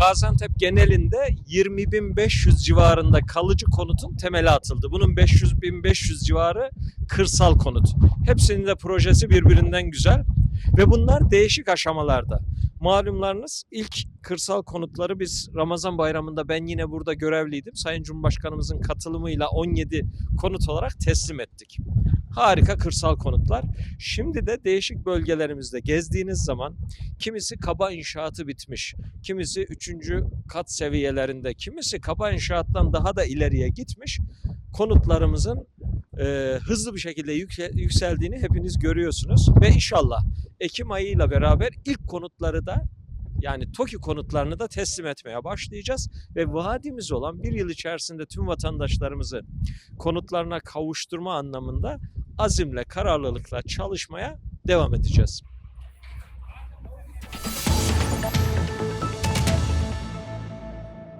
Gaziantep genelinde 20.500 civarında kalıcı konutun temeli atıldı. Bunun 500-1500 civarı kırsal konut. Hepsinin de projesi birbirinden güzel ve bunlar değişik aşamalarda. Malumlarınız ilk kırsal konutları biz Ramazan bayramında ben yine burada görevliydim. Sayın Cumhurbaşkanımızın katılımıyla 17 konut olarak teslim ettik. Harika kırsal konutlar. Şimdi de değişik bölgelerimizde gezdiğiniz zaman kimisi kaba inşaatı bitmiş, kimisi 3. kat seviyelerinde, kimisi kaba inşaattan daha da ileriye gitmiş konutlarımızın e, hızlı bir şekilde yükse- yükseldiğini hepiniz görüyorsunuz ve inşallah Ekim ayıyla beraber ilk konutları da yani TOKİ konutlarını da teslim etmeye başlayacağız ve vaadimiz olan bir yıl içerisinde tüm vatandaşlarımızı konutlarına kavuşturma anlamında azimle, kararlılıkla çalışmaya devam edeceğiz.